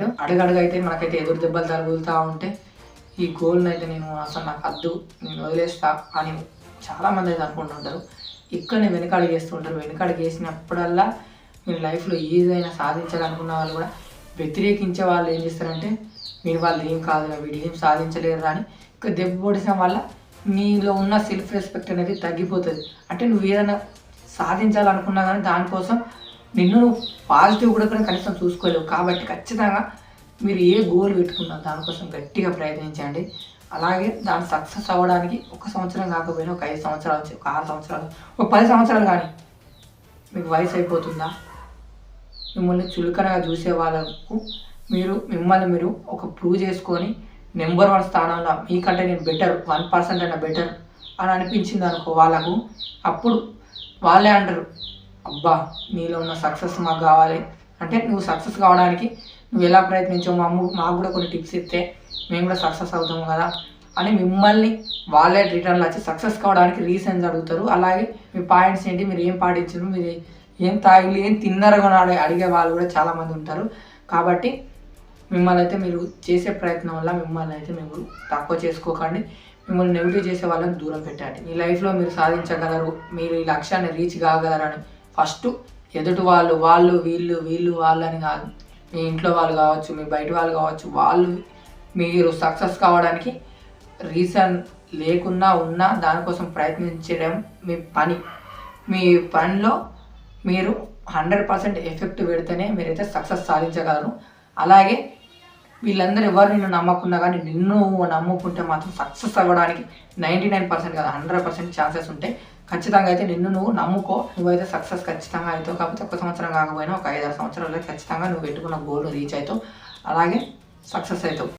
అడగడగైతే మనకైతే ఎదురు దెబ్బలు తగులుతూ ఉంటే ఈ గోల్ని అయితే నేను అసలు నాకు అద్దు. నేను వదిలేస్తా అని చాలామంది అయితే అనుకుంటుంటారు. ఇక్కడనే వెనకాడికి చేస్తుంటారు వెనకాడికి వేసినప్పుడల్లా మీరు లైఫ్లో ఏదైనా సాధించాలనుకున్న వాళ్ళు కూడా వ్యతిరేకించే వాళ్ళు ఏం చేస్తారంటే మీరు వాళ్ళు ఏం కాదు వీడు ఏం సాధించలేరు అని ఇంకా దెబ్బ పొడిసిన వల్ల నీలో ఉన్న సెల్ఫ్ రెస్పెక్ట్ అనేది తగ్గిపోతుంది. అంటే నువ్వు ఏదైనా సాధించాలనుకున్నా కానీ దానికోసం నిన్ను పాజిటివ్ కూడా కూడా కనీసం చూసుకోలేవు. కాబట్టి ఖచ్చితంగా మీరు ఏ గోల్ పెట్టుకున్నా దానికోసం గట్టిగా ప్రయత్నించండి. అలాగే దాని సక్సెస్ అవ్వడానికి ఒక సంవత్సరం కాకపోయినా ఒక ఐదు సంవత్సరాలు వచ్చి ఒక ఆరు సంవత్సరాలు ఒక పది సంవత్సరాలు కానీ మీకు వయసు అయిపోతుందా? మిమ్మల్ని చులకనగా చూసే వాళ్ళకు మీరు మిమ్మల్ని మీరు ఒక ప్రూవ్ చేసుకొని నెంబర్ వన్ స్థానంలో మీకంటే నేను బెటర్ వన్ పర్సెంట్ అయినా బెటర్ అని అనిపించింది అనుకో వాళ్ళకు అప్పుడు వాళ్ళే అంటారు అబ్బా నీలో ఉన్న సక్సెస్ మాకు కావాలి. అంటే నువ్వు సక్సెస్ కావడానికి నువ్వు ఎలా ప్రయత్నించావు మా అమ్మ మాకు కూడా కొన్ని టిప్స్ ఇస్తే మేము కూడా సక్సెస్ అవుతాము కదా. అని మిమ్మల్ని వాళ్ళే రిటర్న్లో వచ్చి సక్సెస్ కావడానికి రీజన్స్ అడుగుతారు. అలాగే మీ పాయింట్స్ ఏంటి మీరు ఏం పాటించారు మీరు ఏం తాగి ఏం తిన్నారు అని అడిగే- అడిగే వాళ్ళు కూడా చాలామంది ఉంటారు. కాబట్టి మిమ్మల్ని అయితే మీరు చేసే ప్రయత్నం వల్ల మిమ్మల్ని అయితే మీరు తక్కువ చేసుకోకండి. మిమ్మల్ని నెగిటివ్ చేసే వాళ్ళని దూరం పెట్టండి. మీ లైఫ్లో మీరు సాధించగలరు మీరు ఈ లక్ష్యాన్ని రీచ్ కాగలరని ఫస్ట్ ఎదుటి వాళ్ళు వాళ్ళు వీళ్ళు వీళ్ళు వాళ్ళని కాదు. మీ ఇంట్లో వాళ్ళు కావచ్చు మీ బయట వాళ్ళు కావచ్చు వాళ్ళు మీరు సక్సెస్ కావడానికి రీజన్ లేకున్నా ఉన్నా దానికోసం ప్రయత్నించడం మీ పని. మీ పనిలో మీరు హండ్రెడ్ పర్సెంట్ ఎఫెక్ట్ పెడితేనే మీరైతే సక్సెస్ సాధించగలరు. అలాగే వీళ్ళందరూ ఎవరు నిన్ను నమ్మకున్నా కానీ నిన్ను నమ్ముకుంటే మాత్రం సక్సెస్ అవ్వడానికి నైంటీ నైన్ పర్సెంట్ కాదు హండ్రెడ్ పర్సెంట్ ఛాన్సెస్ ఉంటాయి ఖచ్చితంగా అయితే నిన్ను నువ్వు నమ్ముకో. నువ్వైతే సక్సెస్ ఖచ్చితంగా అవుతావు కాకపోతే ఒక సంవత్సరం కాకపోయినా ఒక ఐదారు సంవత్సరాలు ఖచ్చితంగా నువ్వు పెట్టుకున్న గోల్ రీచ్ అవుతావు. అలాగే సక్సెస్ అవుతావు.